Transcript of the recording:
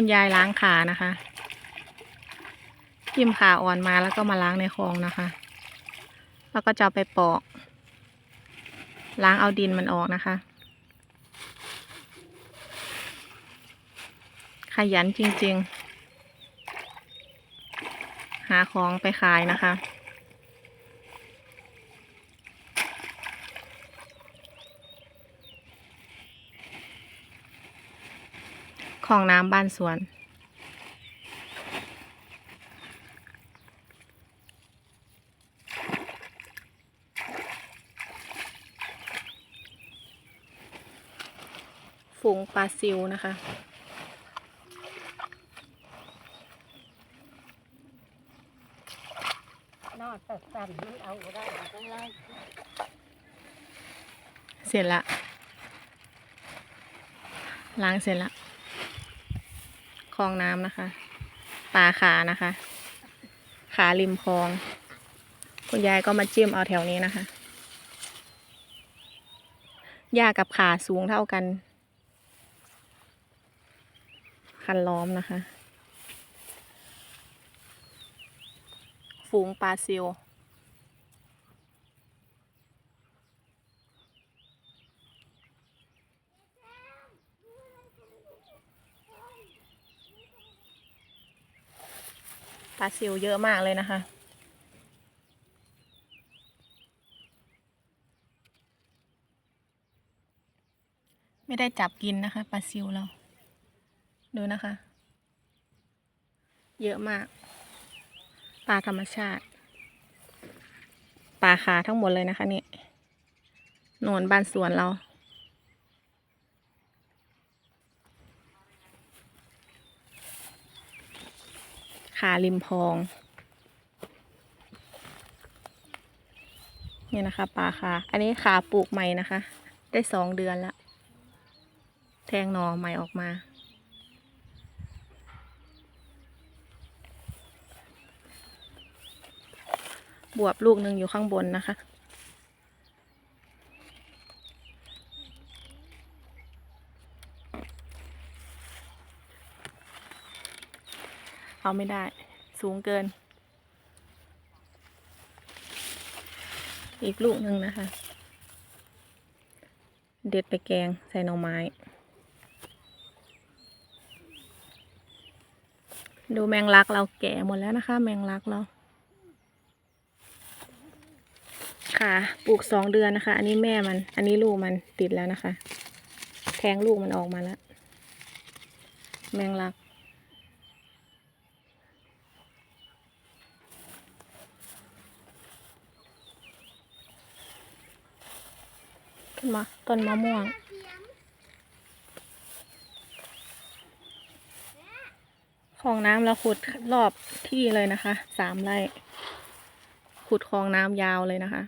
คุณยายล้างขานะคะจิ้มขาอ่อนมาแล้วก็มาล้างในคลองนะคะ แล้วก็จะไปปอก ล้างเอาดินมันออกนะคะ ขยันจริงๆ หาของไปขายนะคะ ของน้ำบ้านสวน ฝูงปลาซิวนะคะนอดตัดสั่นมันเอาได้ต้องไล่เสร็จละล้างเสร็จละ ลองน้ำนะคะ ปลาขานะคะ ขาริมคลอง คุณยายก็มาจิ้มเอาแถวนี้นะคะหญ้ากับขาสูงเท่ากัน คันล้อมนะคะ ฝูงปลาซิว ปลาซิวเยอะมากเลยนะคะ ไม่ได้จับกินนะคะปลาซิวเรา ดูนะคะ เยอะมาก ปลาธรรมชาติ ปลาขาทั้งหมดเลยนะคะนี่โนนบ้านสวนเรา ขาริมพองเนี่ยนะคะปลาขาอันนี้ขาปลูกใหม่นะคะ ได้สองเดือนแล้วแทงหนอใหม่ออกมา บวบลูกหนึ่งอยู่ข้างบนนะคะ เอาไม่ได้ สูงเกิน อีกลูกหนึ่งนะคะ เด็ดไปแกงใส่หน่อไม้ ดูแมงลักเราแก่หมดแล้วนะคะ แมงลักเราค่ะ ปลูกสองเดือนนะคะ อันนี้แม่มัน อันนี้ลูกมันติดแล้วนะคะ แทงลูกมันออกมาแล้ว แมงลัก ต้นมะต้นมะม่วงคลองน้ำเราขุดรอบที่เลยนะคะ สามไร่ ขุดคลองน้ำยาวเลยนะคะ